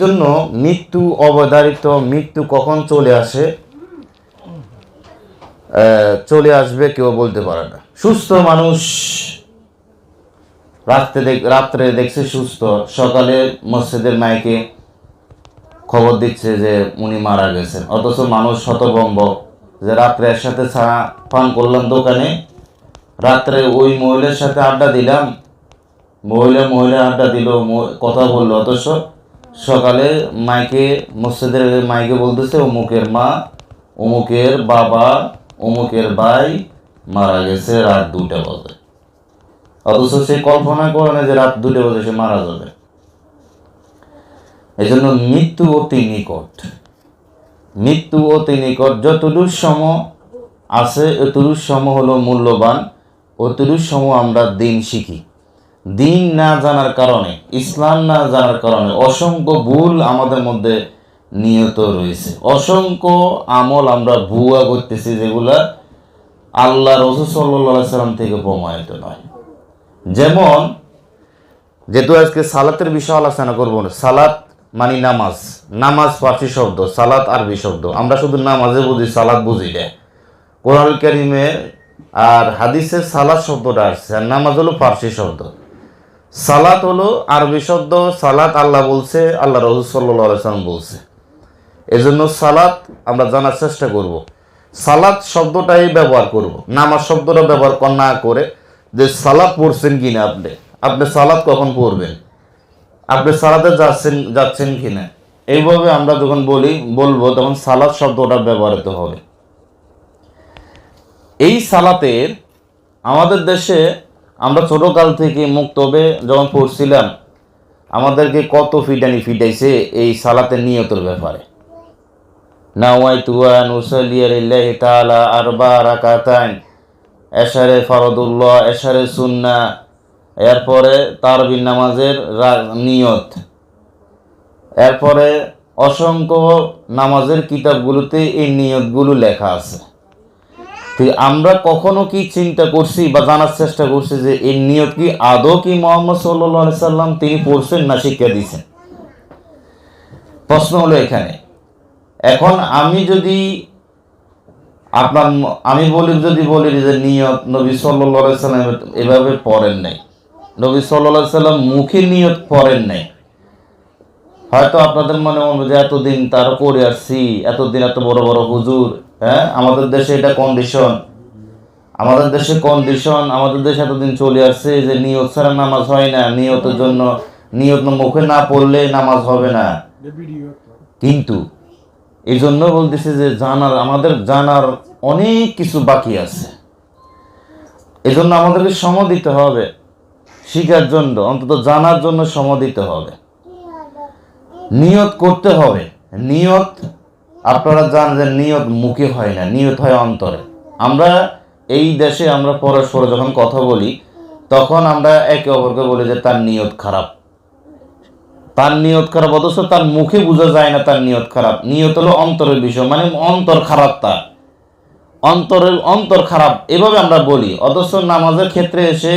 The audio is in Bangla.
জন্য মৃত্যু অবধারিত, মৃত্যু কখন চলে আসে? চলে আসবে কেউ বলতে পারে না। সুস্থ মানুষ রাত্রে দেখ, রাত্রে দেখছে সুস্থ। সকালে মসজিদের মাইকে খবর দিচ্ছে যে উনি মারা গেছেন। অথচ মানুষ হতভম্ব যে রাত্রে একসাথে চা পান করলাম দোকানে, রাত্রে ওই মহিলার সাথে আড্ডা দিলাম, মহিলা মহিলা আড্ডা দিল কথা বলল অথচ সকালে মাইকে, মসজিদের মাইকে বলতেছে, অমুকের মা, অমুকের বাবা, অমুকের ভাই মারা গেছে রাত দুটা বাজে। অথচ সে কল্পনা করে না যে রাত দুটো বাজে সে মারা যাবে। এই জন্য মৃত্যু অতি নিকট। মৃত্যু অতি নিকট, যতদূর সম আছে, এতদূর সম হলো মূল্যবান, অতদূর সম আমরা দিন শিখি। দিন না জানার কারণে, ইসলাম না জানার কারণে অসংখ্য ভুল আমাদের মধ্যে নিহত রয়েছে। অসংখ্য আমল আমরা ভুয়া করতেছি যেগুলা আল্লাহ রসুল সাল্লাম থেকে প্রমাণিত নয়। যেমন, যেহেতু আজকে সালাতের বিষয় আলোচনা করব, সালাত মানে নামাজ। নামাজ ফার্সি শব্দ, সালাত আরবি শব্দ। আমরা শুধু নামাজে বুঝি, সালাত বুঝি না। কোরআন কারিমে আর হাদিসের সালাত শব্দটা আসছে, আর নামাজ হলো ফার্সি শব্দ। সালাত হলো আরবি শব্দ, সালাত আল্লাহ বলছে, আল্লাহ সাল্লাহ সাল্লাম বলছে। এজন্য সালাত আমরা জানার চেষ্টা করব। সালাত শব্দটাই ব্যবহার করব। নামাজ শব্দটা ব্যবহার কর- না করে যে সালাত পড়ছেন কিনা আপনি। আপনি সালাত কখন পড়বেন? আপনি সালাতে যাচ্ছেন যাচ্ছেন কিনা? এইভাবে আমরা যখন বলি, বলব, তখন সালাত শব্দটা ব্যবহৃত হবে। এই সালাতের আমাদের দেশে আমরা ছোটকাল থেকে মুক্তবে যখন পড়ছিলাম, আমাদেরকে কত ফিডানি ফিডাইছে এই সালাতের নিয়তের ব্যাপারে। নাওয়াইতু আন উসাল্লিয়া লিল্লাহি তাআলা আরবা রাকাতাইন। এশারে ফরদুল্লাহ, এশারে সুন্না, এরপরে তারবির নামাজের নিয়ত। এরপরে অসংখ্য নামাজের কিতাবগুলোতে এই নিয়তগুলো লেখা আছে। তো আমরা কখনো কি চিন্তা করছি বা জানার চেষ্টা করছি যে এই নিয়ত কি? আদৌ কি মোহাম্মদ সাল্লাহ সাল্লাম তিনি পড়ছেন না শিক্ষা দিয়েছেন? প্রশ্ন হলো এখানে। এখন আমি যদি আপনার আমি বলি, যদি বলি যে নিয়ত নবী সাল্লাহ সাল্লাম এভাবে পড়েন নাই। নবী সাল্লাহ সাল্লাম মুখে নিয়ত পড়েন নাই। হয়তো আপনাদের মনে মনে যে এতদিন তার করে আসছি, এতদিন এত বড় বড় হুজুর হ্যাঁ? আমাদের দেশে এটা কন্ডিশন আমাদের দেশে কন্ডিশন আমাদের দেশে এতদিন চলে আসছে যে নিয়ত ছাড়া নামাজ হয় না। নিয়তের জন্য, নিয়ত মুখে না পড়লে নামাজ হবে না। কিন্তু এই জন্য বলতেছে যে জানার, আমাদের জানার অনেক কিছু বাকি আছে। এই জন্য আমাদেরকে সম দিতে হবে। শিখার জন্য, অন্তত জানার জন্য সম দিতে হবে। নিয়ত করতে হবে। নিয়ত আপনারা জান যে নিয়ত মুখে হয় না, নিয়ত হয় অন্তরে। আমরা এই দেশে আমরা পরস্পর যখন কথা বলি, তখন আমরা একে অপরকে বলি যে তার নিয়ত খারাপ। তার নিয়ত খারাপ, অথচ তার মুখে বোঝা যায় না তার নিয়ত খারাপ। নিয়ত হলো অন্তরের বিষয় মানে অন্তর খারাপ তার। অন্তরের অন্তর খারাপ, এভাবে আমরা বলি। অথচ নামাজের ক্ষেত্রে এসে